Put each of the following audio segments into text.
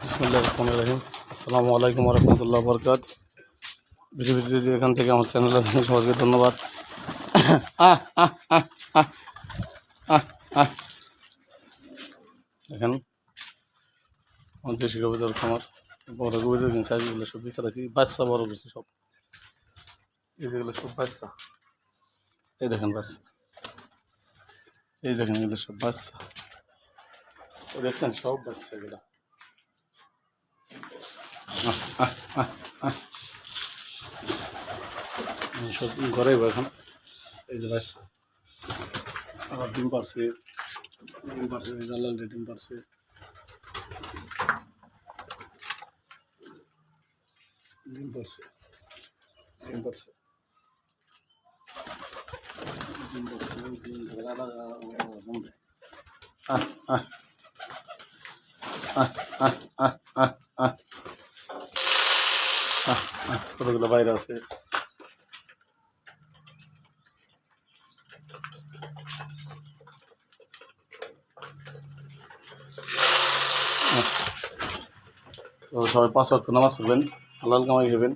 বিসমুল্লাহ রহমান রহিম। আসসালামু আলাইকুম রহমতুল্লাহ বরকাত পৃথিবীতে এখান থেকে আমার চ্যানেল আছে সবাইকে ধন্যবাদ। দেখেন, আমার দেশি কবিতার খামার, বড় কবিতার কিনছে এগুলো সব বিচারাইছি বাচ্চা, বড় কিছু সব। এই যেগুলো সব বাচ্চা। এই দেখেন বাচ্চা। এই দেখেন এগুলো সব বাচ্চা। দেখছেন সব বাচ্চা এগুলো। সব ঘরে এখন এই যে ভাই আবার ডিম পারছে ডিম পারছে জালাল ডিম পারছে ডিম পারছে ডিম পারছে ডিম পারছে ডিম ধরা আহ আহ আহ আহ আহ আহ কতগুলো বাইরে আছে? সবাই পাঁচ ওয়াক্ত নামাজ পড়বেন, হালাল কামাই খাবেন।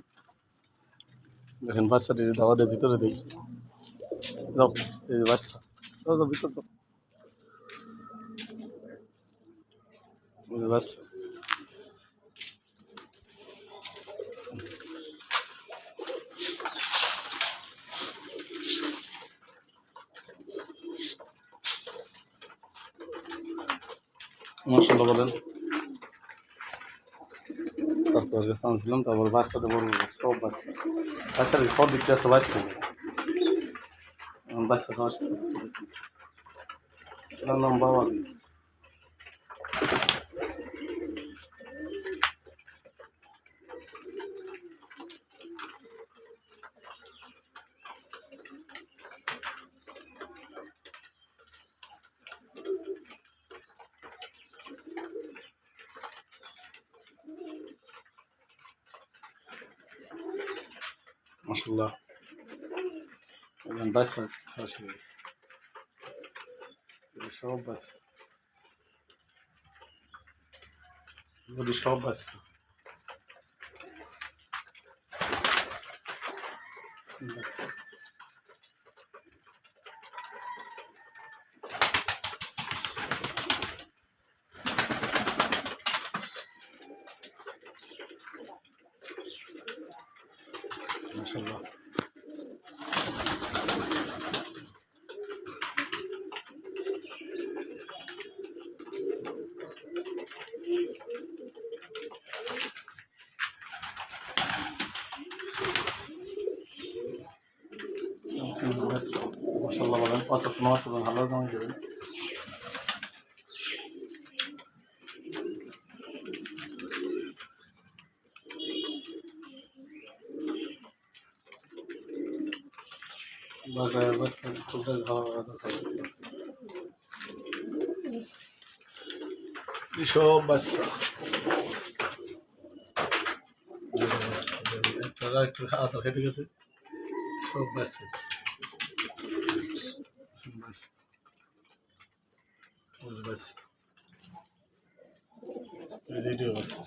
দেখেন বাচ্চাটি দাওয়াদের ভিতরে দিই। যাও, এই বাচ্চা। যাও যাও, ভিতর যাও। বাচ্চা। মার্শাল্লাহ বলেন। স্বাস্থ্যের কাছে আনছিলাম তারপর বাচ্চাতে বড় সব বাচ্চা বাচ্চার সব দিকটা আছে বাচ্চা বাচ্চা খাওয়া شاء الله. انبسط شوي يشرب بس. يقول يشرب بس. بس. Maşallah. Maşallah bakalım. Asıl masadan hallerden görelim. Bagaya sen kuldan havada kalıyorsun. İş şey olmazsa. Para kırkata hepsi. İş olmazsa. Olmaz. Olmaz. Biz ediyoruz.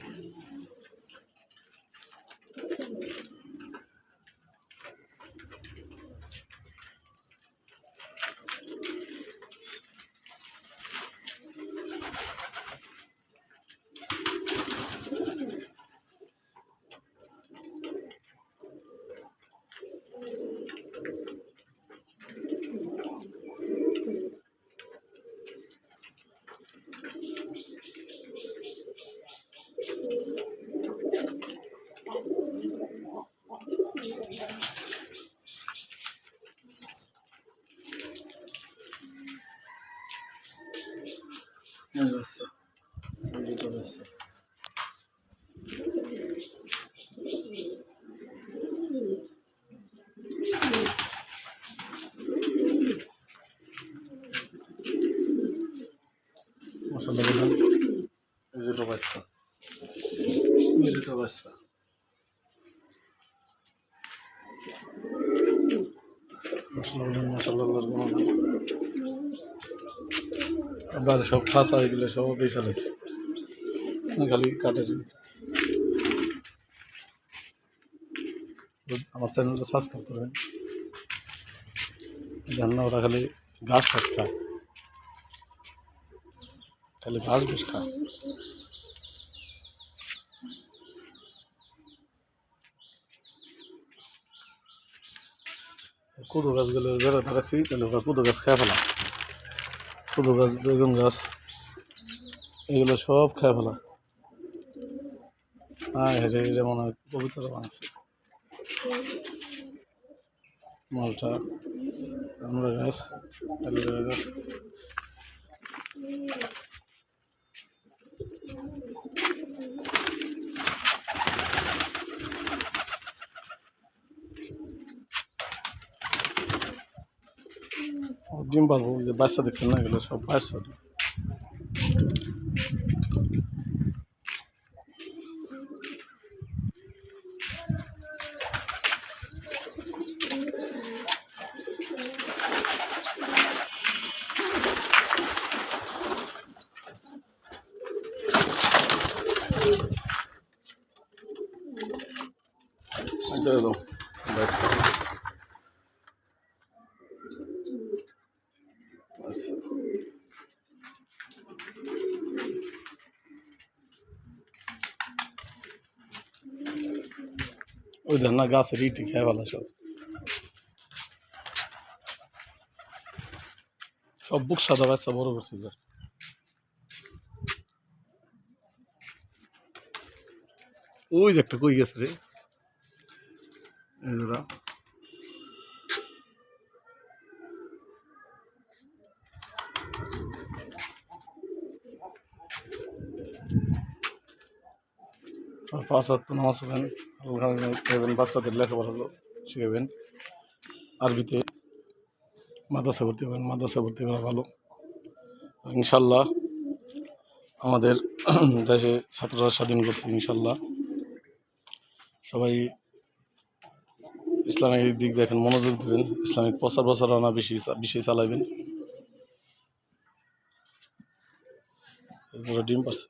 মশলা দিলাম ভেজিটো বাচ্চা ভেজিটো বাচ্চা মশলা মশলা আবার সব খাসা এগুলো সব বেচা লাগছে খালি কাঠের আমার চ্যানেলটা সাবস্ক্রাইব করবেন। জান ওরা খালি ঘাস টাস খায়। খালি ঘাস ঘুষ খায়। কুদো গাছগুলো বেড়াতে রাখছি, তাহলে ওরা কুদো গাছ খেয়ে ফেলা কুদো গাছ, বেগুন গাছ, এগুলো সব খেয়ে ফেলা। হ্যাঁ হেরে হেরে মনে হয় পবিত্র বানাচ্ছে। মালটা আমরা গাছ গাছ। ডিম পারব যে বাচ্চা দেখছেন না এগুলো সব বাচ্চা এটা একদম বাচ্চা বাচ্চা ওই দেখ না গাছের ইটি খেয়ে ভালো সব সব বুক সাদা বাচ্চা বড় করছে এবার। ওই যে একটা কই গেছে রে এই পাঁচ হাত নামাজ পড়েন। খাবেন বাচ্চাদের লেখাপড়া শিখাবেন। আরবিতে মাদ্রাসা ভর্তি হবেন, মাদ্রাসা ভর্তি করা ভালো। ইনশাল্লাহ আমাদের দেশে ছাত্ররা স্বাধীন করছে ইনশাল্লাহ। সবাই ইসলামিক দিক দেখেন, মনোযোগ দেবেন ইসলামিক প্রচার প্রচার প্রচারণা বেশি বেশি চালাইবেন। ডিম পাচ্ছে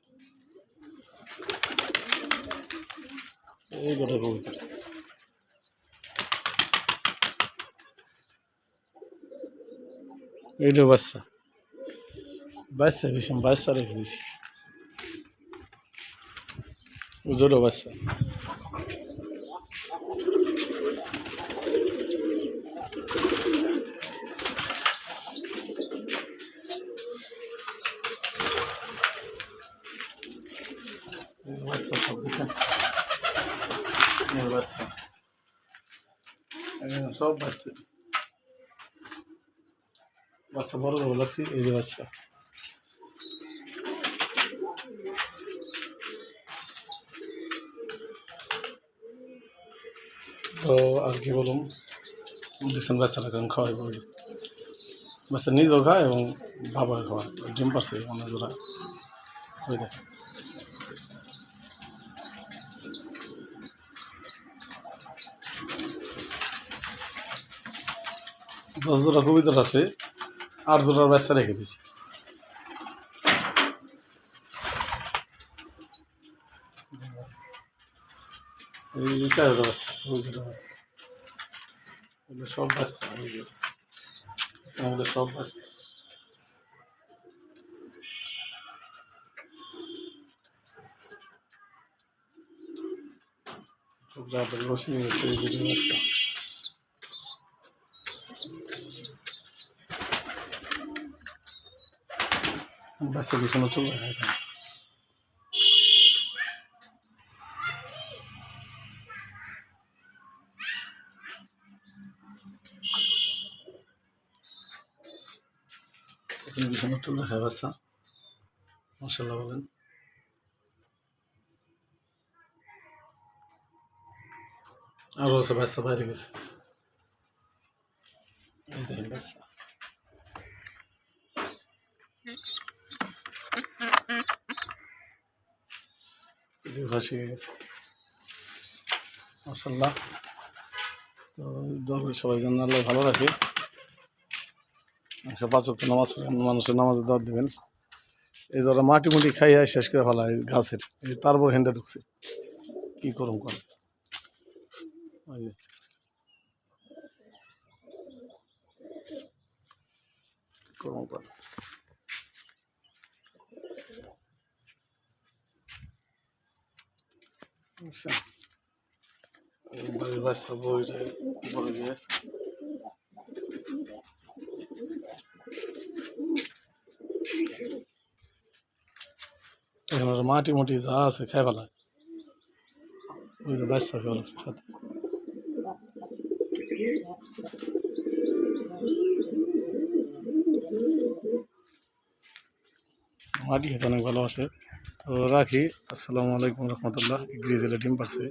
এই গোটা কবুতর এইটা বাচ্চা। বাচ্চা ভীষণ বাচ্চা রেখে দিয়েছি জোরো বাচ্চা এই বাচ্চা সব দেখছেন এই বাচ্চা এখানে সব বাচ্চা। বাচ্চা বড় বড় লাগছে, এই তো আর কি বলুন দেখছেন কেমন খাওয়াই বলি। বাচ্চা নিজেও খায় এবং বাবা খাওয়ায়, ডিম পাচ্ছে অনেক জোড়া ওই দেখেন। দশ জোড়া কবিতর আছে, আট জোড়ার ব্যবসা রেখে দিছি। এই আছে। সব বাচ্চা সব বাচ্চা। بس بيكونوا طول بيكونوا طول هذا ما شاء الله بلد. আর রয়েছে বাইশশো বাইরে দুই ভাসি গেছে মাসাল্লাহ তো দোয়া করি সবাই যেন আল্লাহ ভালো রাখে। সে পাঁচ নামাজ মানুষের নামাজে দর দেবেন। এই যারা মাটি মুটি খাইয়া শেষ করে ফেলায় গাছের। এই তারপর হেন্দে ঢুকছে। কী করুম কর? ওই যে। কি করুম কর? আচ্ছা। বাড়ির বাচ্চা বইটা বড় গিয়েছে এখানে মাটি মুটি যা আছে খাই ফেলায় ওই যে বাচ্চা খেয়ে ফেলাচ্ছে সাথে। মাটি খেতে অনেক ভালোবাসে রাখি। আসসালামু আলাইকুম রহমতুল্লাহ। গ্রিজেলে ডিম পারছে